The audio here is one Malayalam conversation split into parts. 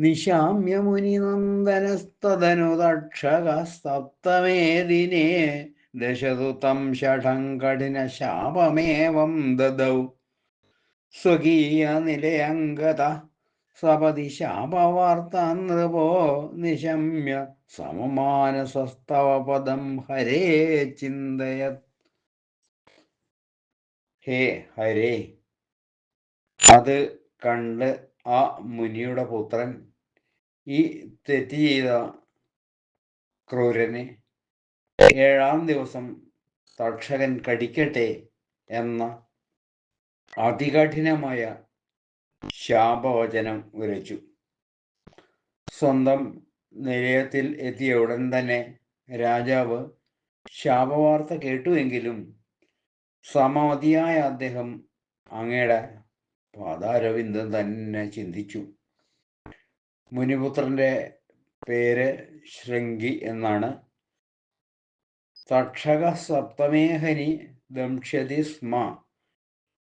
നിശാമ്യ മുനിനന്ദനസ്തദനു തക്ഷക സപ്തമേ ദിനേ ദശതു തം ഷഠം കഠിന ശാപമേവം ദദൗ. സ്വകീയ നിലയംഗത സപതി ശാപവാർത്ത നിശമ്യ സമമാനസസ്തവ പദം ഹരേ ചിന്തയത്. ഹേ ഹരേ. അത് കണ്ട് ആ മുനിയുടെ പുത്രൻ ഈ തെറ്റ് ചെയ്ത ക്രൂരനെ ഏഴാം ദിവസം തക്ഷകൻ കടിക്കട്ടെ എന്ന അതികഠിനമായ ശാപവചനം ഉരച്ചു. സ്വന്തം നിലയത്തിൽ എത്തിയ ഉടൻ തന്നെ രാജാവ് ശാപവാർത്ത കേട്ടുവെങ്കിലും സമമതിയായ അദ്ദേഹം അങ്ങയുടെ പാതാരവിന്ദം തന്നെ ചിന്തിച്ചു. മുനിപുത്രന്റെ പേര് ശൃംഗി എന്നാണ്. തക്ഷക സപ്തമേഹനി ദംഷ്യതി സ്മ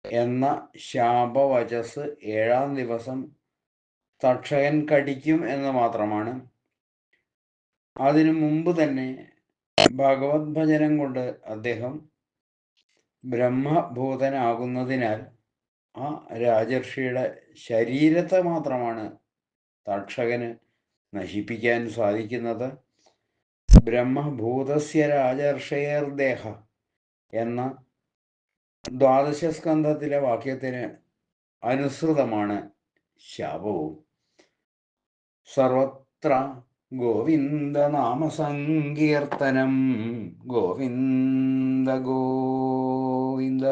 എന്ന ശാപവചസ് ഏഴാം ദിവസം തക്ഷകൻ കടിക്കും എന്ന് മാത്രമാണ്. അതിനു മുമ്പ് തന്നെ ഭഗവത് ഭജനം കൊണ്ട് അദ്ദേഹം ബ്രഹ്മഭൂതനാകുന്നതിനാൽ ആ രാജർഷിയുടെ ശരീരത്തെ മാത്രമാണ് തക്ഷകന് നശിപ്പിക്കാൻ സാധിക്കുന്നത്. ബ്രഹ്മഭൂതസ്യ രാജർഷയർദേഹ എന്ന ദ്വാദശസ്കന്ധത്തിലെ വാക്യത്തിന് അനുസൃതമാണ് ശാപവും. സർവത്ര ഗോവിന്ദ നാമസങ്കീർത്തനം ഗോവിന്ദ ഗോവിന്ദ.